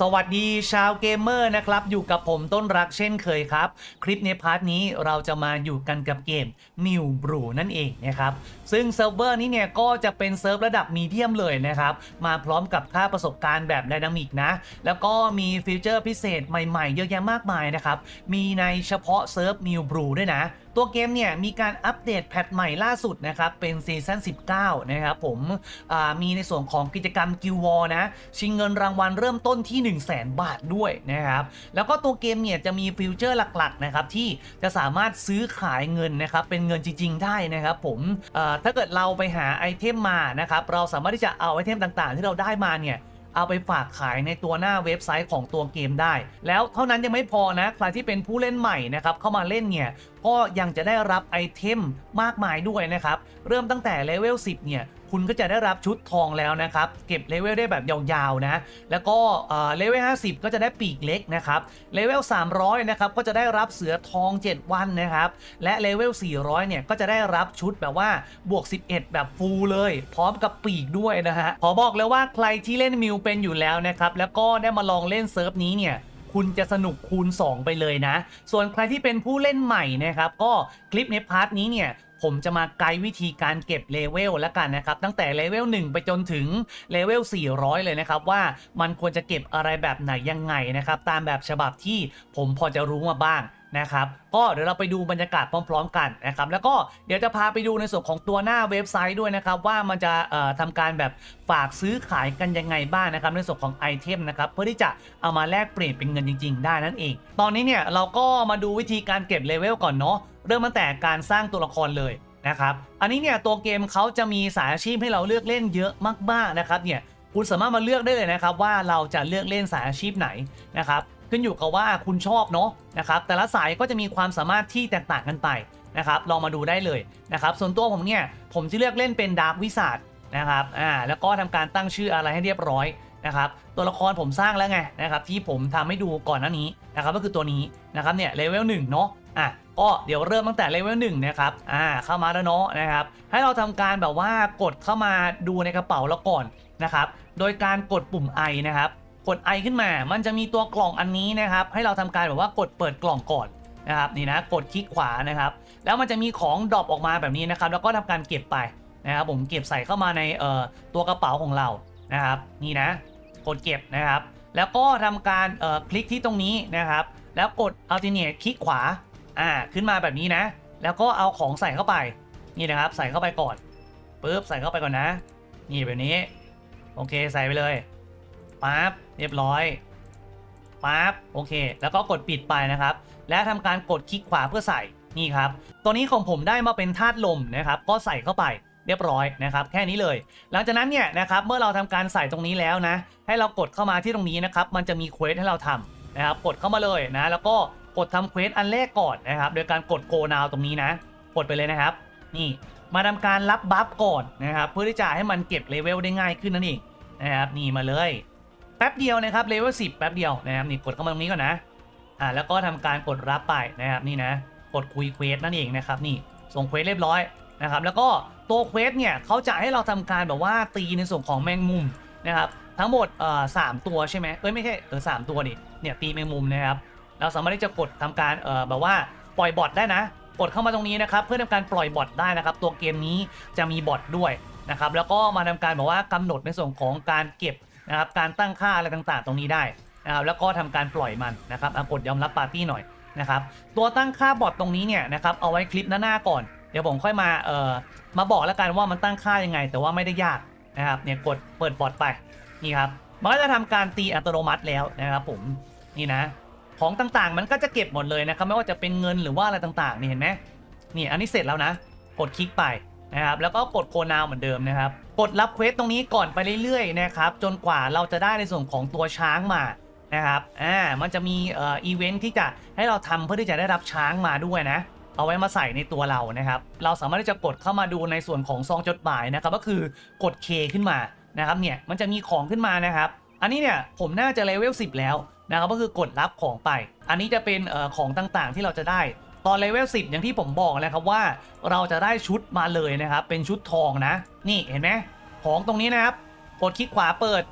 สวัสดีชาวเกมเมอร์นะครับ อยู่กับผมต้นรักเช่นเคยครับ คลิปในพาร์ทนี้เราจะมาอยู่กันกับเกม New Brew นั่นเองนะครับ ซึ่งเซิร์ฟเวอร์นี้เนี่ยก็จะเป็นเซิร์ฟระดับมีเดียมเลยนะครับ มาพร้อมกับค่าประสบการณ์แบบไดนามิกนะ แล้วก็มีฟีเจอร์พิเศษใหม่ๆ เยอะแยะมากมายนะครับ มีในเฉพาะเซิร์ฟ New Brew ด้วยนะ ตัวเกมเนี่ยมีการอัปเดตแพทใหม่ล่าสุดนะครับ เป็นซีซั่น 19 นะครับผมมีในส่วนของกิจกรรมกิววอนะ ชิงเงินรางวัลเริ่มต้นที่ 1 0 0 0 0แบาทด้วยนะครับ แล้วก็ตัวเกมเนี่ยจะมีฟิวเจอร์หลักๆนะครับที่จะสามารถซื้อขายเงินนะครับ เป็นเงินจริง ๆ ได้นะครับผมถ้าเกิดเราไปหาไอเทมมานะครับเราสามารถที่จะเอาไอเทมต่างๆ ที่เราได้มาเนี่ย เอาไปฝากขายในตัวหน้าเว็บไซต์ของตัวเกมได้ แล้วเท่านั้นยังไม่พอนะ ใครที่เป็นผู้เล่นใหม่นะครับเข้ามาเล่นเนี่ยก็ยังจะได้รับไอเทมมากมายด้วยนะครับ เริ่มตั้งแต่เลเวล 10 เนี่ย คุณก็จะได้รับชุดทองแล้วนะครับ เก็บเลเวลได้แบบยาวๆนะ แล้วก็เลเวล 50 ก็จะได้ปีกเล็กนะครับ เลเวล 300 นะครับ ก็จะได้รับเสือทอง 7 วันนะครับ และเลเวล 400 เนี่ย ก็จะได้รับชุดแบบว่าบวก 11 แบบฟูลเลย พร้อมกับปีกด้วยนะฮะ ขอบอกเลยว่าใครที่เล่นมิวเป็นอยู่แล้วนะครับ แล้วก็ได้มาลองเล่นเซิร์ฟนี้เนี่ยคุณจะสนุกคูณ 2 ไปเลยนะ ส่วนใครที่เป็นผู้เล่นใหม่นะครับ ก็คลิปในพาร์ทนี้เนี่ย ผมจะมาไกด์วิธีการเก็บเลเวลแล้วกันนะครับ ตั้งแต่เลเวล1 ไปจนถึงเลเวล400 เลยนะครับ ว่ามันควรจะเก็บอะไรแบบไหนยังไงนะครับ ตามแบบฉบับที่ผมพอจะรู้มาบ้างนะครับก็เดี๋ยวเราไปดูบรรยากาศพร้อม ๆ กันนะครับแล้วก็เดี๋ยวจะพาไปดูในส่วนของตัวหน้าเว็บไซต์ด้วยนะครับว่ามันจะเอ่อทำการแบบฝากซื้อขายกันยังไงบ้างนะครับในส่วนของไอเทมนะครับเพื่อที่จะเอามาแลกเปลี่ยนเป็นเงินจริง ๆ ได้นั่นเอง ตอนนี้เนี่ยเราก็มาดูวิธีการเก็บเลเวลก่อนเนาะ เริ่มตั้งแต่การสร้างตัวละครเลยนะครับอันนี้เนี่ยตัวเกมเขาจะมีสายอาชีพให้เราเลือกเล่นเยอะมากๆนะครับเนี่ยคุณสามารถมาเลือกได้เลยนะครับว่าเราจะเลือกเล่นสายอาชีพไหนนะครับขึ้นอยู่กับว่าคุณชอบเนาะนะครับแต่ละสายก็จะมีความสามารถที่แตกต่างกันไปนะครับลองมาดูได้เลยนะครับส่วนตัวผมเนี่ยผมจะเลือกเล่นเป็นดาร์กวิสาดนะครับอ่าแล้วก็ทำการตั้งชื่ออะไรให้เรียบร้อยนะครับตัวละครผมสร้างแล้วไงนะครับที่ผมทำให้ดูก่อนหน้านี้นะครับก็คือตัวนี้นะครับเนี่ยเลเวลหนึ่งเนาะอะ ก็เดี๋ยวเริ่มตั้งแต่เลเวลหนึ่งนะครับอ่าเข้ามาแล้วเนาะนะครับให้เราทำการแบบว่ากดเข้ามาดูในกระเป๋าเราก่อนนะครับโดยการกดปุ่ม I นะครับกด I ขึ้นมา มันจะมีตัวกล่องอันนี้นะครับให้เราทำการแบบว่ากดเปิดกล่องก่อนนะครับนี่นะกดคลิกขวานะครับแล้วมันจะมีของดรอปออกมาแบบนี้นะครับแล้วก็ทำการเก็บไปนะครับผมเก็บใส่เข้ามาในเอ่อตัวกระเป๋าของเรานะครับนี่นะกดเก็บนะครับ แล้วก็ทำการเอ่อคลิกที่ตรงนี้นะครับ แล้วกด alternate คลิกขวา อ่าขึ้นมาแบบนี้นะ แล้วก็เอาของใส่เข้าไป นี่นะครับ ใส่เข้าไปก่อนปึ๊บใส่เข้าไปก่อนนะ นี่แบบนี้ โอเคใส่ไปเลยปั๊บเรียบร้อยปั๊บโอเค แล้วก็กดปิดไปนะครับ และทำการกดคลิกขวาเพื่อใส่นี่ครับ ตัวนี้ของผมได้มาเป็นธาตุลมนะครับ ก็ใส่เข้าไปเรียบร้อยนะครับ แค่นี้เลย หลังจากนั้นเนี่ยนะครับเมื่อเราทำการใส่ตรงนี้แล้วนะ ให้เรากดเข้ามาที่ตรงนี้นะครับ มันจะมีเควสให้เราทำนะครับ กดเข้ามาเลยนะ แล้วก็ กดทำเควสอันแรกก่อนนะครับ โดยการกดโกนาวตรงนี้นะ กดไปเลยนะครับ นี่มาทำการรับบัฟก่อนนะครับ เพื่อที่จะให้มันเก็บเลเวลได้ง่ายขึ้นนั่นเองนะครับนี่มาเลย แป๊บเดียวนะครับเลเวล10แป๊บเดียวนะครับนี่กดเข้ามาตรงนี้ก่อนนะอ่าแล้วก็ทำการกดรับไปนะครับนี่นะ กดคุยเควสนั่นเองนะครับนี่ส่งเควสเรียบร้อยนะครับแล้วก็ตัวเควสเนี่ยเขาจะให้เราทำการแบบว่าตีในส่วนของแมงมุมนะครับทั้งหมดเอ่อสามตัวใช่ไหมเอ้ยไม่ใช่เออสามตัวดิเนี่ยตีแมงมุมนะครับ เราสามารถที่จะกดทำการเอ่อแบบว่าปล่อยบอทได้นะ กดเข้ามาตรงนี้นะครับ เพื่อทำการปล่อยบอทได้นะครับ ตัวเกมนี้จะมีบอทด้วยนะครับ แล้วก็มาทำการแบบว่ากำหนดในส่วนของการเก็บนะครับ การตั้งค่าอะไรต่างๆ ตรงนี้ได้นะครับแล้วก็ทำการปล่อยมันนะครับกดยอมรับปาร์ตี้หน่อยนะครับ ตัวตั้งค่าบอทตรงนี้เนี่ยนะครับเอาไว้คลิปหน้าๆก่อน เดี๋ยวผมค่อยมาเอ่อมาบอกแล้วกันว่ามันตั้งค่ายังไง แต่ว่าไม่ได้ยากนะครับเนี่ยกดเปิดบอทไปนี่ครับมันก็จะทำการตีอัตโนมัติแล้วนะครับผมนี่นะ ของต่างๆ มันก็จะเก็บหมดเลยนะครับไม่ว่าจะเป็นเงินหรือว่าอะไรต่างๆนี่เห็นไหมนี่อันนี้เสร็จแล้วนะ กดคลิกไปนะครับแล้วก็กดโคนาวเหมือนเดิมนะครับ กดรับเควสตรงนี้ก่อนไปเรื่อยๆนะครับจนกว่าเราจะได้ในส่วนของตัวช้างมานะครับอ่ามันจะมีเอ่ออีเวนท์ที่จะให้เราทำเพื่อที่จะได้รับช้างมาด้วยนะ เอาไว้มาใส่ในตัวเรานะครับ เราสามารถที่จะกดเข้ามาดูในส่วนของซองจดหมายนะครับก็คือกด K ขึ้นมานะครับเนี่ยมันจะมีของขึ้นมานะครับ อันนี้เนี่ยผมน่าจะเลเวล10 แล้ว นะครับก็คือกดรับของไป อันนี้จะเป็นอของต่างๆที่เราจะได้ ตอนเลเวล10 อย่างที่ผมบอกนะครับว่าเราจะได้ชุดมาเลยนะครับ เป็นชุดทองนะ นี่เห็นไหมของตรงนี้นะครับ กดคลิกขวาเปิด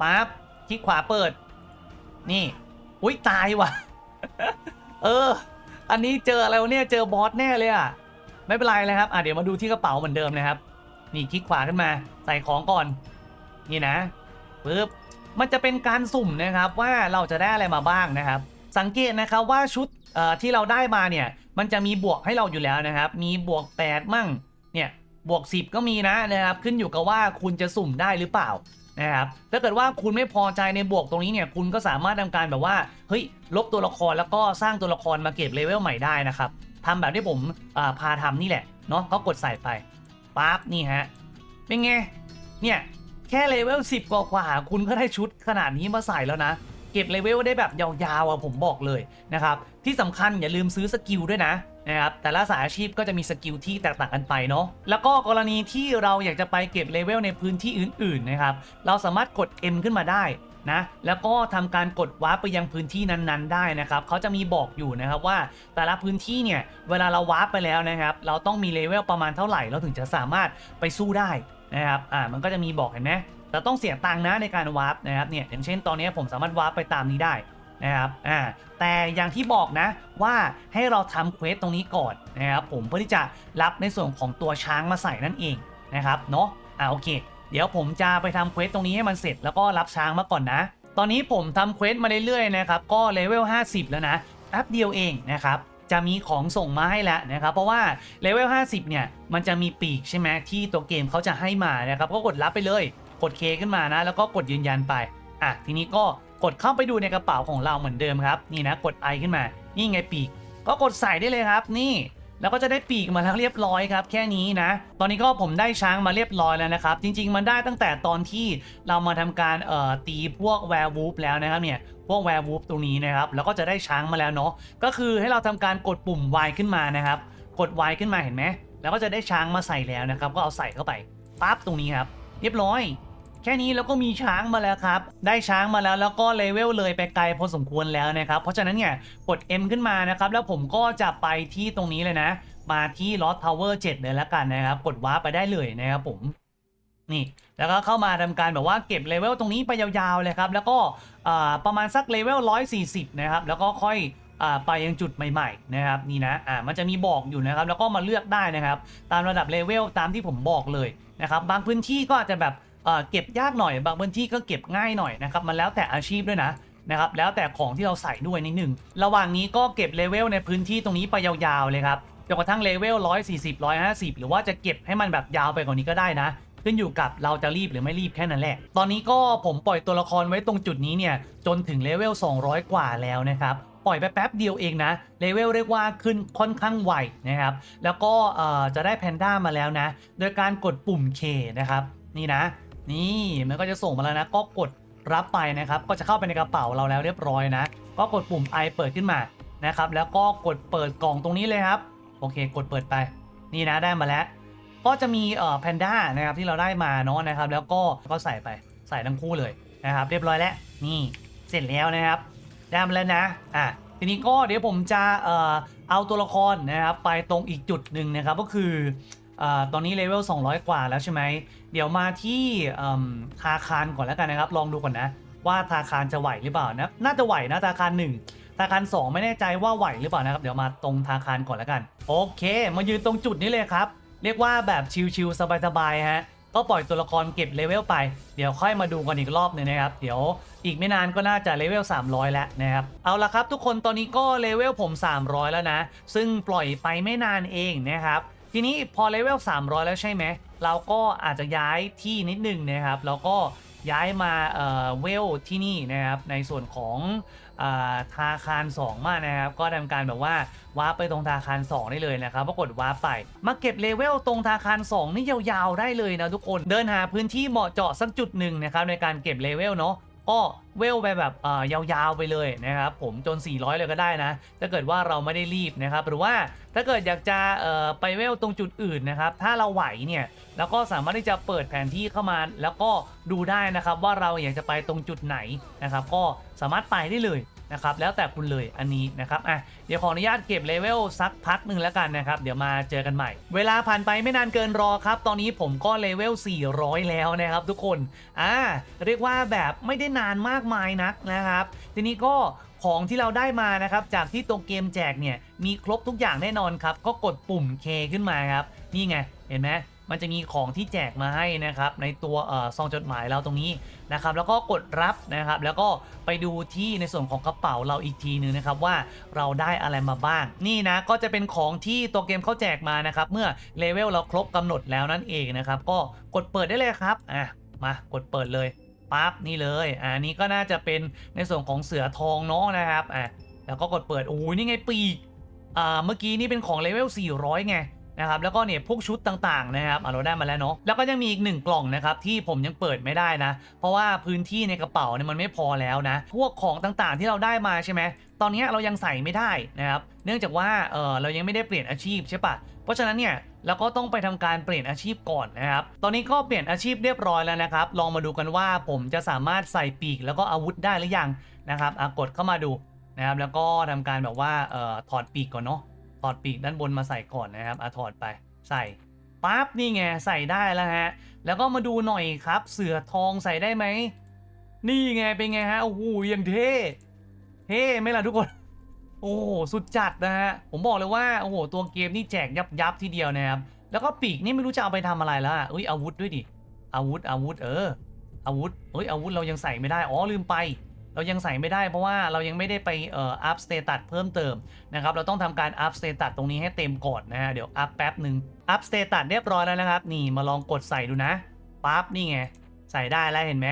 ปั๊บคลิกขวาเปิด นี่ อุ้ยตายว่ะ เออ อันนี้เจออะไรวะเนี่ยเจอบอสแน่เลยอะไม่เป็นไรเลยครับอะเดี๋ยวมาดูที่กระเป๋าเหมือนเดิมนะครับ นี่คลิกขวาขึ้นมา ใส่ของก่อน นี่นะปึ๊บ มันจะเป็นการสุ่มนะครับว่าเราจะได้อะไรมาบ้างนะครับ สังเกตนะครับว่าชุดที่เราได้มาเนี่ยมันจะมีบวกให้เราอยู่แล้วนะครับ มีบวก 8 มั่งเนี่ยบวก 10 ก็มีนะนะครับขึ้นอยู่กับว่าคุณจะสุ่มได้หรือเปล่านะครับถ้าเกิดว่าคุณไม่พอใจในบวกตรงนี้เนี่ยคุณก็สามารถทำการแบบว่าเฮ้ยลบตัวละครแล้วก็สร้างตัวละครมาเก็บเลเวลใหม่ได้นะครับทำแบบที่ผมาพาทำนี่แหละเนาะก็กดใส่ไปปั๊บนี่ฮะเป็นไงเนี่ย แค่เลเวล10 กว่ากว่าคุณก็ได้ชุดขนาดนี้มาใส่แล้วนะ เก็บเลเวลได้แบบยาวๆอะผมบอกเลยนะครับ ที่สำคัญอย่าลืมซื้อสกิลด้วยนะนะครับแต่ละสายอาชีพก็จะมีสกิลที่แตกต่างกันไปเนาะแล้วก็กรณีที่เราอยากจะไปเก็บเลเวลในพื้นที่อื่นๆนะครับเราสามารถกด M ขึ้นมาได้นะแล้วก็ทำการกดวาร์ปไปยังพื้นที่นั้นๆ ได้นะครับเขาจะมีบอกอยู่นะครับว่าแต่ละพื้นที่เนี่ยเวลาเราวาร์ปไปแล้วนะครับ เราต้องมีเลเวลประมาณเท่าไหร่เราถึงจะสามารถไปสู้ได้ นะครับ อ่า มันก็จะมีบอกเห็นไหมแต่ต้องเสียตังค์นะในการวาร์ปนะครับเนี่ยอย่างเช่นตอนนี้ผมสามารถวาร์ปไปตามนี้ได้นะครับ อ่า แต่อย่างที่บอกนะว่าให้เราทำเควสตรงนี้ก่อนนะครับผมเพื่อที่จะรับในส่วนของตัวช้างมาใส่นั่นเองนะครับเนาะ อ่าโอเค เดี๋ยวผมจะไปทำเควสตรงนี้ให้มันเสร็จแล้วก็รับช้างมาก่อนนะ ตอนนี้ผมทำเควสมาเรื่อยๆนะครับ ก็เลเวล 50 แล้วนะแป๊บเดียวเองนะครับ จะมีของส่งมาให้แล้วนะครับ เพราะว่าเลเวล 50 เนี่ย มันจะมีปีกใช่ไหมที่ตัวเกมเขาจะให้มานะครับ ก็กดรับไปเลย กดเคขึ้นมานะ แล้วก็กดยืนยันไป อะ ทีนี้ก็กดเข้าไปดูในกระเป๋าของเราเหมือนเดิมครับ นี่นะ กดไอขึ้นมา นี่ไงปีก ก็กดใส่ได้เลยครับ นี่ แล้วก็จะได้ปีกมาแล้วเรียบร้อยครับแค่นี้นะ ตอนนี้ก็ผมได้ช้างมาเรียบร้อยแล้วนะครับ จริง ๆ มันได้ตั้งแต่ตอนที่เรามาทำการเอ่อตีพวกแวร์วูฟแล้วนะครับเนี่ยพวกแวร์วูฟตรงนี้นะครับแล้วก็จะได้ช้างมาแล้วเนาะก็คือให้เราทำการกดปุ่ม Y ขึ้นมานะครับ กด Y ขึ้นมาเห็นไหมแล้วก็จะได้ช้างมาใส่แล้วนะครับ ก็เอาใส่เข้าไปปั๊บตรงนี้ครับ เรียบร้อย แค่นี้แล้วก็มีช้างมาแล้วครับ ได้ช้างมาแล้วแล้วก็เลเวลเลยไปไกลพอสมควรแล้วนะครับ เพราะฉะนั้นเนี่ยกด M ขึ้นมานะครับ แล้วผมก็จะไปที่ตรงนี้เลยนะ มาที่ Lost Tower 7 เลยแล้วกันนะครับ กดวาร์ปไปได้เลยนะครับผมนี่แล้วก็เข้ามาทำการแบบว่าเก็บเลเวลตรงนี้ไปยาวๆเลยครับ แล้วก็ประมาณสักเลเวล140 นะครับ แล้วก็ค่อยอไปยังจุดใหม่ๆนะครับนี่นะอ่ามันจะมีบอกอยู่นะครับ แล้วก็มาเลือกได้นะครับ ตามระดับเลเวลตามที่ผมบอกเลยนะครับ บางพื้นที่ก็อาจจะแบบ เก็บยากหน่อยบางพื้นที่ก็เก็บง่ายหน่อยนะครับมันแล้วแต่อาชีพด้วยนะนะครับแล้วแต่ของที่เราใส่ด้วยนิดหนึ่งระหว่างนี้ก็เก็บเลเวลในพื้นที่ตรงนี้ไปยาวๆเลยครับจนกระทั่งเลเวล140 150 หรือว่าจะเก็บให้มันแบบยาวไปกว่านี้ก็ได้นะขึ้นอยู่กับเราจะรีบหรือไม่รีบแค่นั้นแหละ ตอนนี้ก็ผมปล่อยตัวละครไว้ตรงจุดนี้เนี่ยจนถึงเลเวล 200 กว่าแล้วนะครับ ปล่อยไปแป๊บเดียวเองนะ เลเวลเรียกว่าขึ้นค่อนข้างไวนะครับ แล้วก็จะได้แพนด้ามาแล้วนะ โดยการกดปุ่ม K นะครับ นี่นะ นี่มันก็จะส่งมาแล้วนะ ก็กดรับไปนะครับ ก็จะเข้าไปในกระเป๋าเราแล้วเรียบร้อยนะ ก็กดปุ่ม I เปิดขึ้นมานะครับ แล้วก็กดเปิดกล่องตรงนี้เลยครับ โอเค กดเปิดไป นี่นะได้มาแล้ว ก็จะมีเอ่อแพนด้านะครับที่เราได้มาเนาะนะครับ แล้วก็ก็ใส่ไปใส่ทั้งคู่เลยนะครับ เรียบร้อยแล้ว นี่เสร็จแล้วนะครับ ได้มาแล้วนะ อะทีนี้ก็เดี๋ยวผมจะเอ่อเอาตัวละครนะครับ ไปตรงอีกจุดหนึ่งนะครับ ก็คือเอ่อ ตอนนี้เลเวล200 กว่าแล้วใช่ไหม เดี๋ยวมาที่เอิ่มทาคารก่อนแล้วกันนะครับ ลองดูก่อนนะ ว่าทาคารจะไหวหรือเปล่านะ น่าจะไหวนะทาคารหนึ่งธนาคาร2 ไม่แน่ใจว่าไหวหรือเปล่านะครับ เดี๋ยวมาตรงธนาคารก่อนแล้วกัน โอเค มายืนตรงจุดนี้เลยครับ เรียกว่าแบบชิลๆสบายๆฮะ ก็ปล่อยตัวละครเก็บเลเวลไป เดี๋ยวค่อยมาดูกันอีกรอบหนึงนะครับ เดี๋ยวอีกไม่นานก็น่าจะเลเวล 300 แล้วนะครับ เอาละครับทุกคนตอนนี้ก็เลเวลผม 300 แล้วนะ ซึ่งปล่อยไปไม่นานเองนะครับ ทีนี้พอเลเวล300 แล้วใช่ไหม เราก็อาจจะย้ายที่นิดนึงนะครับ แล้วก็ย้ายมาเวลที่นี่นะครับ ในส่วนของอ่าธนาคาร 2 มานะครับ ก็ทำการแบบว่าวาร์ปไปตรงธนาคาร 2 ได้เลยนะครับปรากฏวาร์ปไปมาเก็บเลเวลตรงธนาคาร 2 นี่ยาวๆได้เลยนะทุกคน เดินหาพื้นที่เหมาะเจาะสักจุดหนึ่งนะครับในการเก็บเลเวลเนาะ ก็เวลไปแบบยาวๆไปเลยนะครับผมจน 400 เลยก็ได้นะ ถ้าเกิดว่าเราไม่ได้รีบนะครับ หรือว่าถ้าเกิดอยากจะไปเวลตรงจุดอื่นนะครับ ถ้าเราไหวเนี่ยแล้วก็สามารถที่จะเปิดแผนที่เข้ามา แล้วก็ดูได้นะครับว่าเราอยากจะไปตรงจุดไหนนะครับ ก็สามารถไปได้เลย นะครับแล้วแต่คุณเลยอันนี้นะครับอะเดี๋ยวขออนุญาตเก็บเลเวลสักพักหนึ่งแล้วกันนะครับเดี๋ยวมาเจอกันใหม่ เวลาผ่านไปไม่นานเกินรอครับ ตอนนี้ผมก็เลเวล400 แล้วนะครับทุกคนอ่าเรียกว่าแบบไม่ได้นานมากมายนักนะครับ ทีนี้ก็ของที่เราได้มานะครับจากที่ตัวเกมแจกเนี่ยมีครบทุกอย่างแน่นอนครับก็กดปุ่ม K ขึ้นมาครับนี่ไงเห็นไหม มันจะมีของที่แจกมาให้นะครับในตัวซองจดหมายเราตรงนี้นะครับแล้วก็กดรับนะครับแล้วก็ไปดูที่ในส่วนของกระเป๋าเราอีกทีนึงนะครับว่าเราได้อะไรมาบ้าง นี่นะก็จะเป็นของที่ตัวเกมเขาแจกมานะครับเมื่อเลเวลเราครบกำหนดแล้วนั่นเองนะครับก็กดเปิดได้เลยครับอะมากดเปิดเลยปั๊บนี่เลยอ่านี้ก็น่าจะเป็นในส่วนของเสือทองเนาะนะครับอะแล้วก็กดเปิดโอ้ยนี่ไงปีกอ่าเมื่อกี้นี่เป็นของเลเวล400 ไง นะครับแล้วก็เนี่ยพวกชุดต่างๆนะครับเราได้มาแล้วเนาะแล้วก็ยังมีอีกหนึ่งกล่องนะครับที่ผมยังเปิดไม่ได้นะ เพราะว่าพื้นที่ในกระเป๋าเนี่ยมันไม่พอแล้วนะพวกของต่างๆที่เราได้มาใช่ไหมตอนนี้เรายังใส่ไม่ได้นะครับ เนื่องจากว่าเออเรายังไม่ได้เปลี่ยนอาชีพใช่ปะเพราะฉะนั้นเนี่ยเราก็ต้องไปทำการเปลี่ยนอาชีพก่อนนะครับ ตอนนี้ก็เปลี่ยนอาชีพเรียบร้อยแล้วนะครับ ลองมาดูกันว่าผมจะสามารถใส่ปีกแล้วก็อาวุธได้หรือยังนะครับกดเข้ามาดูนะครับแล้วก็ทำการแบบว่าเอ่อถอดปีกก่อนเนาะ อดปีกด้านบนมาใส่ก่อนนะครับอะถอดไปใส่ปั๊บนี่ไงใส่ได้แล้วฮะ แล้วก็มาดูหน่อยครับ เสือทองใส่ได้ไหม นี่ไงเป็นไงฮะโอ้โหยังเท่เท่ไหมล่ะทุกคน โอ้สุดจัดนะฮะ ผมบอกเลยว่าโอ้โหตัวเกมนี่แจกยับยับทีเดียวนะครับ แล้วก็ปีกนี่ไม่รู้จะเอาไปทำอะไรแล้วออุ้ยอาวุธด้วยดิอาวุธอาวุธเอออาวุธเอ้ยอาวุธเรายังใส่ไม่ได้อ๋อลืมไป เรายังใส่ไม่ได้เพราะว่าเรายังไม่ได้ไปเอ่ออัพสเตตัสเพิ่มเติมนะครับเราต้องทำการอัพสเตตัสตรงนี้ให้เต็มก่อนนะฮะเดี๋ยวอัพแป๊บหนึ่งอัพสเตตัสเรียบร้อยแล้วนะครับ นี่มาลองกดใส่ดูนะปั๊บนี่ไงใส่ได้แล้วเห็นไหม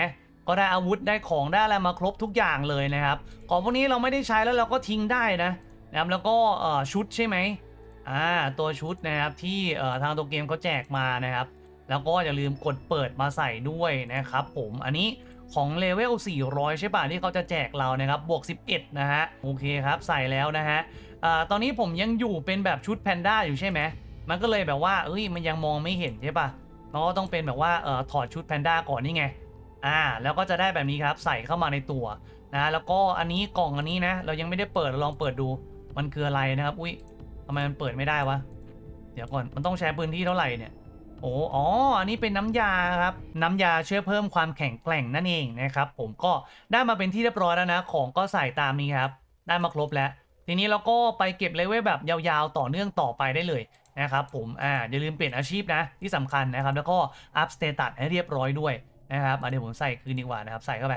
ก็ได้อาวุธได้ของได้อะไรมาครบทุกอย่างเลยนะครับ ของพวกนี้เราไม่ได้ใช้แล้วเราก็ทิ้งได้นะนะครับแล้วก็เอ่อชุดใช่ไหมอ่าตัวชุดนะครับที่เอ่อทางตัวเกมเขาแจกมานะครับ แล้วก็อย่าลืมกดเปิดมาใส่ด้วยนะครับผมอันนี้ ของเลเวล 400 ใช่ป่ะที่เขาจะแจกเรานะครับ บวก 11 นะฮะ โอเคครับ ใส่แล้วนะฮะตอนนี้ผมยังอยู่เป็นแบบชุดแพนด้าอยู่ใช่ไหม มันก็เลยแบบว่าเอ้ยมันยังมองไม่เห็นใช่ป่ะมันก็ต้องเป็นแบบว่าเอ่อถอดชุดแพนด้าก่อนนี่ไง อ่า แล้วก็จะได้แบบนี้ครับ ใส่เข้ามาในตัวนะแล้วก็อันนี้กล่องอันนี้นะ เรายังไม่ได้เปิดลองเปิดดู มันคืออะไรนะครับ อุ้ยทำไมมันเปิดไม่ได้วะ เดี๋ยวก่อนมันต้องใช้พื้นที่เท่าไหร่เนี่ย โอ้อ๋อ อันนี้เป็นน้ำยาครับ น้ำยาช่วยเพิ่มความแข็งแกร่งนั่นเองนะครับ ผมก็ได้มาเป็นที่เรียบร้อยแล้วนะ ของก็ใส่ตามนี้ครับ ได้มาครบแล้ว ทีนี้เราก็ไปเก็บเลเวลแบบยาวๆ ต่อเนื่องต่อไปได้เลยนะครับผม อ่า อย่าลืมเปลี่ยนอาชีพนะ ที่สำคัญนะครับ แล้วก็อัพสเตตัสให้เรียบร้อยด้วยนะครับอะเดี๋ยวผมใส่คืนดีกว่านะครับ ใส่เข้าไป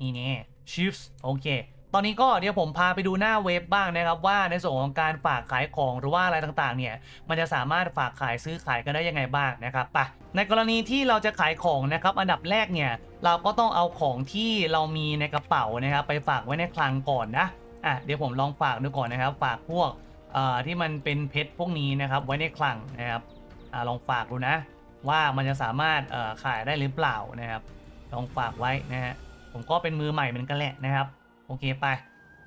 นี่นี่ชิฟส์โอเค ตอนนี้ก็เดี๋ยวผมพาไปดูหน้าเว็บบ้างนะครับว่าในส่วนของการฝากขายของหรือว่าอะไรต่างๆเนี่ยมันจะสามารถฝากขายซื้อขายกันได้ยังไงบ้างนะครับไปะในกรณีที่เราจะขายของนะครับอันดับแรกเนี่ยเราก็ต้องเอาของที่เรามีในกระเป๋านะครับไปฝากไว้ในคลังก่อนนะอะเดี๋ยวผมลองฝากดูก่อนนะครับ ฝากพวกเอ่อที่มันเป็นเพชรพวกนี้นะครับไว้ในคลังนะครับอ่าลองฝากดูนะ ว่ามันจะสามารถเอ่อขายได้หรือเปล่านะครับ ลองฝากไว้นะฮะผมก็เป็นมือใหม่เหมือนกันแหละนะครับ โอเคไป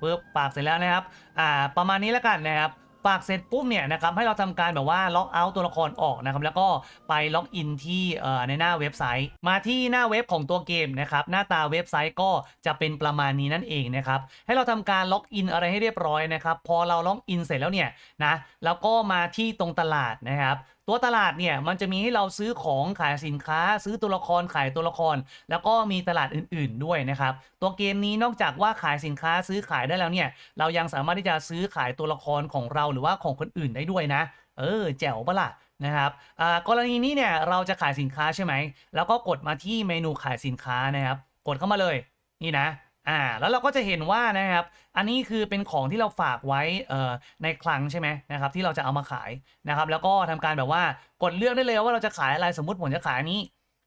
ปึ๊บฝากเสร็จแล้วนะครับอ่าประมาณนี้แล้วกันนะครับฝากเสร็จปุ๊บเนี่ยนะครับให้เราทำการแบบว่าล็อกเอาท์ตัวละครออกนะครับแล้วก็ไปล็อกอินที่เอ่อในหน้าเว็บไซต์ มาที่หน้าเว็บของตัวเกมนะครับหน้าตาเว็บไซต์ก็จะเป็นประมาณนี้นั่นเองนะครับให้เราทำการล็อกอินอะไรให้เรียบร้อยนะครับพอเราล็อกอินเสร็จแล้วเนี่ยนะแล้วก็มาที่ตรงตลาดนะครับ ตัวตลาดเนี่ยมันจะมีให้เราซื้อของขายสินค้า ซื้อตัวละครขายตัวละคร แล้วก็มีตลาดอื่น ๆ ด้วยนะครับ ตัวเกมนี้นอกจากว่าขายสินค้าซื้อขายได้แล้วเนี่ย เรายังสามารถที่จะซื้อขายตัวละครของเราหรือว่าของคนอื่นได้ด้วยนะ เออ แจ๋วปะล่ะนะครับอ่ากรณีนี้เนี่ยเราจะขายสินค้าใช่ไหม แล้วก็กดมาที่เมนูขายสินค้านะครับ กดเข้ามาเลย นี่นะ อ่าแล้วเราก็จะเห็นว่านะครับอันนี้คือเป็นของที่เราฝากไว้เอ่อในคลังใช่ไหมนะครับที่เราจะเอามาขายนะครับแล้วก็ทำการแบบว่ากดเลือกได้เลยว่าเราจะขายอะไรสมมติผมจะขายนี้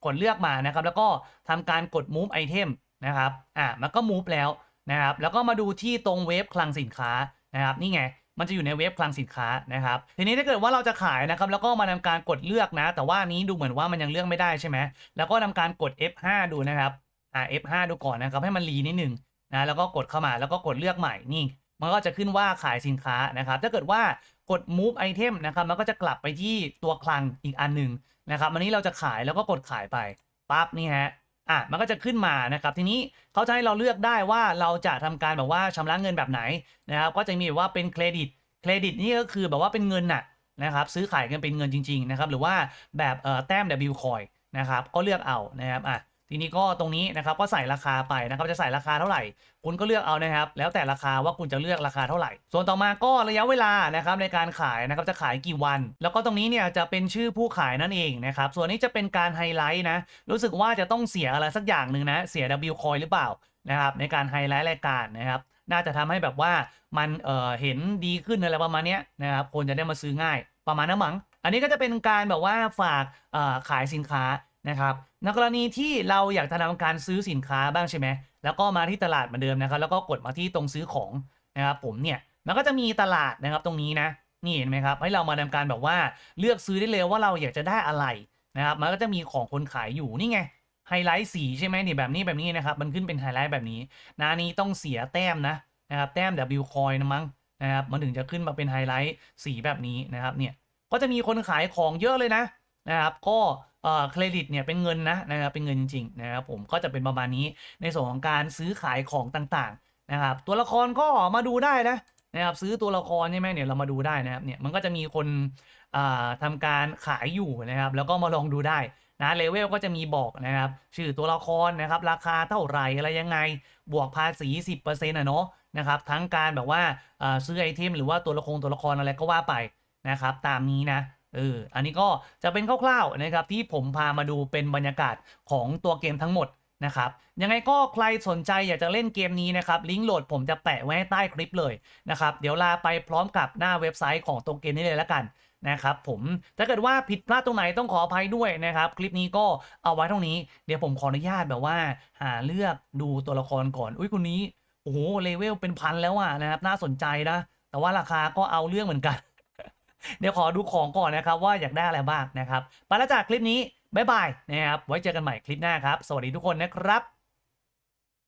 กดเลือกมานะครับแล้วก็ทำการกด move item นะครับอ่ามันก็ move แล้วนะครับแล้วก็มาดูที่ตรงเว็บคลังสินค้านะครับนี่ไงมันจะอยู่ในเว็บคลังสินค้านะครับทีนี้ถ้าเกิดว่าเราจะขายนะครับแล้วก็มาทำการกดเลือกนะ แต่ว่านี้ดูเหมือนว่ามันยังเลือกไม่ได้ใช่ไหมแล้วก็ทำการกด F5 ดูนะครับ F5 ดูก่อนนะครับให้มันรีนิดหนึ่งนะแล้วก็กดเข้ามาแล้วก็กดเลือกใหม่นี่ มันก็จะขึ้นว่าขายสินค้านะครับ ถ้าเกิดว่ากด move item นะครับมันก็จะกลับไปที่ตัวคลังอีกอันหนึ่งนะครับอันนี้เราจะขายแล้วก็กดขายไปปั๊บนี่ฮะอะมันก็จะขึ้นมานะครับ ทีนี้เขาจะให้เราเลือกได้ว่าเราจะทำการแบบว่าชำระเงินแบบไหนนะครับ ก็จะมีแบบว่าเป็นเครดิตเครดิตนี่ก็คือแบบว่าเป็นเงินน่ะนะครับซื้อขายกันเป็นเงินจริง ๆ นะครับ หรือว่าแบบเอ่อแต้ม W coin นะครับก็เลือกเอานะครับอะ ทีนี้ก็ตรงนี้นะครับก็ใส่ราคาไปนะครับจะใส่ราคาเท่าไหร่ คุณก็เลือกเอานะครับ แล้วแต่ราคาว่าคุณจะเลือกราคาเท่าไหร่ ส่วนต่อมาก็ระยะเวลานะครับในการขายนะครับจะขายกี่วัน แล้วก็ตรงนี้เนี่ยจะเป็นชื่อผู้ขายนั่นเองนะครับส่วนนี้จะเป็นการไฮไลท์นะรู้สึกว่าจะต้องเสียอะไรสักอย่างหนึ่งนะเสีย W coin หรือเปล่านะครับในการไฮไลท์รายการนะครับน่าจะทำให้แบบว่ามันเอ่อเห็นดีขึ้นอะไรประมาณนี้นะครับคนจะได้มาซื้อง่ายประมาณนั้นมั้งอันนี้ก็จะเป็นการแบบว่าฝากเอ่อขายสินค้า นะครับในกรณีที่เราอยากจะทำการซื้อสินค้าบ้างใช่ไหมแล้วก็มาที่ตลาดเหมือนเดิมนะครับ แล้วก็กดมาที่ตรงซื้อของนะครับผมเนี่ยมันก็จะมีตลาดนะครับตรงนี้นะนี่เห็นไหมครับให้เรามาทำการแบบว่าเลือกซื้อได้เลยว่าเราอยากจะได้อะไรนะครับมันก็จะมีของคนขายอยู่นี่ไงไฮไลท์สีใช่ไหมนี่แบบนี้แบบนี้นะครับมันขึ้นเป็นไฮไลท์แบบนี้นะอันนี้ต้องเสียแต้มนะนะครับแต้ม W coin นะมั้งนะครับมันถึงจะขึ้นมาเป็นไฮไลท์สีแบบนี้นะครับเนี่ยก็จะมีคนขายของเยอะเลยนะนะครับก็ เครดิตเนี่ยเป็นเงินนะนะครับเป็นเงินจริงๆนะครับผมก็จะเป็นประมาณนี้ในส่วนของการซื้อขายของต่างๆนะครับตัวละครก็มาดูได้นะนะครับซื้อตัวละครใช่ไหมเนี่ยเรามาดูได้นะครับเนี่ยมันก็จะมีคนอ่าทำการขายอยู่นะครับแล้วก็มาลองดูได้นะเลเวลก็จะมีบอกนะครับชื่อตัวละครนะครับราคาเท่าไหร่อะไรยังไง บวกภาษี 10%อะเนาะนะครับทั้งการแบบว่าอ่าซื้อไอเทมหรือว่าตัวละครตัวละครอะไรก็ว่าไปนะครับตามนี้นะ เอออันนี้ก็จะเป็นคร่าวๆนะครับที่ผมพามาดูเป็นบรรยากาศของตัวเกมทั้งหมดนะครับยังไงก็ใครสนใจอยากจะเล่นเกมนี้นะครับลิงก์โหลดผมจะแปะไว้ใต้คลิปเลยนะครับเดี๋ยวลาไปพร้อมกับหน้าเว็บไซต์ของตัวเกมนี้เลยแล้วกันนะครับผมถ้าเกิดว่าผิดพลาดตรงไหนต้องขออภัยด้วยนะครับ คลิปนี้ก็เอาไว้เท่านี้เดี๋ยวผมขออนุญาตแบบว่า หาเลือกดูตัวละครก่อน อุ้ยคนนี้โอ้โหเลเวลเป็นพันแล้วอะนะครับน่าสนใจนะแต่ว่าราคาก็เอาเรื่องเหมือนกัน เดี๋ยวขอดูของก่อนนะครับว่าอยากได้อะไรบ้างนะครับไปแล้วจากคลิปนี้บ๊ายบายนะครับไว้เจอกันใหม่คลิปหน้าครับ สวัสดีทุกคนนะครับ